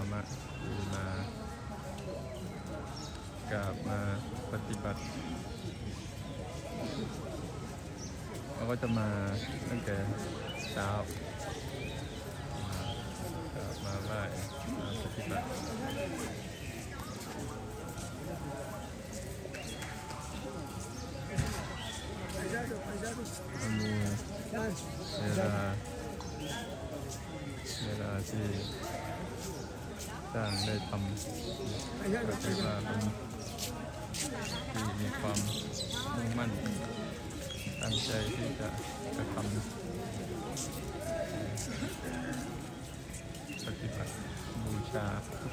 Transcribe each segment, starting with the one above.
ามะที่มากราบมาปฏิบัติเขาก็จะมาตั้งแต่เช้ามากราบมาไหว้มาปฏิบัติมันมีเวลาเวลาที่ สร้างได้ทำก็ถือว่าเป็นที่มีความมุ่งมั่น ตั้งใจที่จะจะทำปฏิบัติบูชา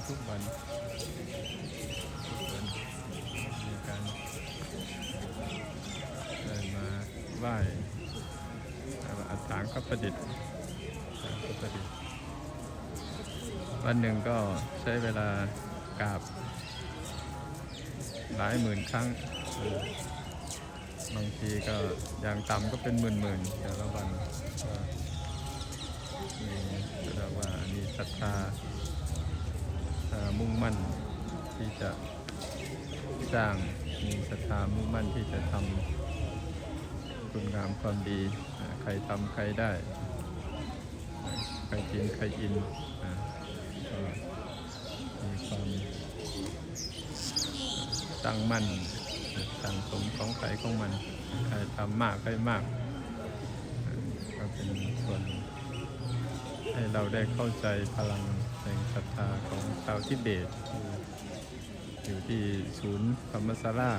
ทุกๆวันทุกวันมีการเดินมาไหว้อาถางก็ประดิษฐ์อาถางก็ประดิษฐ์ วันหนึ่งก็ใช้เวลากราบหลายหมื่นครั้ง บางทีก็อย่างต่ำก็เป็นหมื่นหมื่นๆแต่ละวันก็มีเรียกว่ามีศรัทธามุ่งมั่นที่จะสร้างมีศรัทธามุ่งมั่นที่จะทำคุณงามความดี ใครทำใครได้ ใครกินใครอินอ่า ก็มีความตั้งมั่นสั่งสมของใครของมันใครทำมากใครมาก ก็เป็นส่วน ให้เราได้เข้าใจพลังแห่งศรัทธาของชาวทิเบต อยู่ที่ศูนย์ธรรมศาลา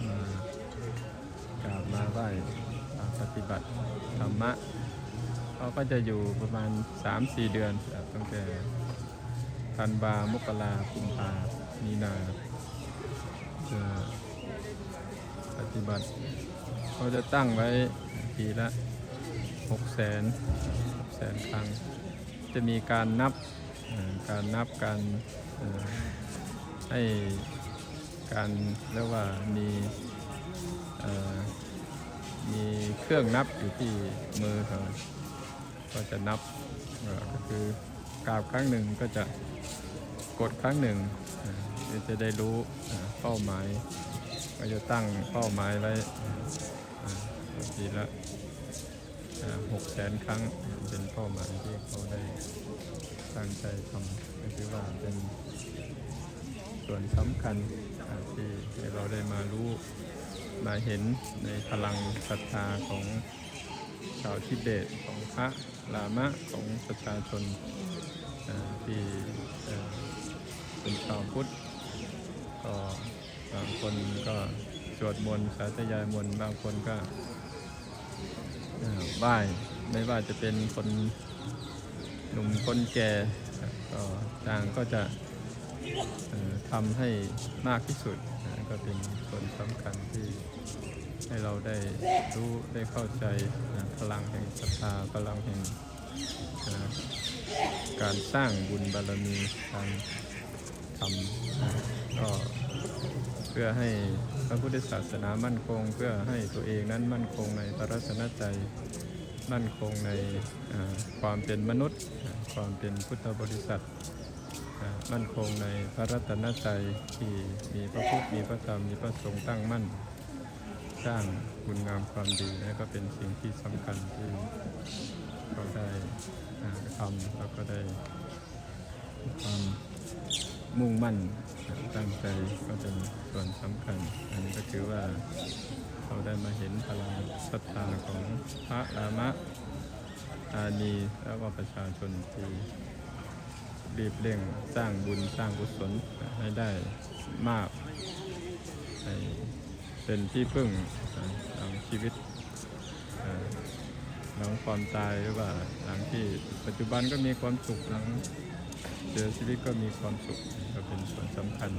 อ่ากราบมาไหว้ปฏิบัติธรรมะ เขาก็จะอยู่ประมาณ 3-4 เดือนครับตั้งแต่ธันวามกราคุมภามีนาจะปฏิบัติเขาจะตั้งไว้ทีละ6แสน6แสนครั้ง จะมีการนับการนับการให้การเรียกว่ามีมีเครื่องนับอยู่ที่มือเขา ก็จะนับก็คือกราบครั้งหนึ่งก็จะกดครั้งหนึ่งจะได้รู้เป้าหมาย ก็จะตั้งเป้าหมายไว้เอ่อทีละหกแสนครั้งเป็นเป้าหมายที่เขาได้ตั้งใจทำก็คือว่าเป็นส่วนสำคัญที่เราได้มารู้มาเห็นในพลังศรัทธาของชาวทิเบตของพระ ลามะของประชาชนที่เป็นชาวพุทธก็บางคนก็สวดมนต์สาธยายมนต์บางคนก็ไหว้ไม่ว่าจะเป็นคนหนุ่มคนแก่ก็ต่างก็จะทำให้มากที่สุดก็เป็นส่วนสำคัญที่ ให้เราได้รู้ได้เข้าใจนะพลังแห่งศรัทธาพลังแห่งนะการสร้างบุญบารมีการทำนะก็เพื่อให้พระพุทธศาสนามั่นคง เพื่อให้ตัวเองนั้นมั่นคงในพระรัตนตรัยมั่นคงในความเป็นมนุษย์ ความเป็นพุทธบริษัทมั่นคงในพระรัตนตรัยที่มีพระพุทธมีพระธรรมมีพระสงฆ์ตั้งมั่น สร้างคุณงามความดีนะก็เป็นสิ่งที่สำคัญที่เราได้ทำแล้วก็ได้ความมุ่งมั่นตั้งใจก็เป็นส่วนสำคัญ อันนี้ก็คือว่าเราได้มาเห็นพลังศรัทธาของพระรามะอานีแล้วก็ประชาชนที่รีบเร่งสร้างบุญสร้างกุศลให้ได้มากให้ เป็นที่พึ่งอ่าหลังชีวิตหลังความตายหรือว่าหลังที่ปัจจุบันก็มีความสุขหลังเจอชีวิตก็มีความสุขก็เป็นส่วนสำคัญ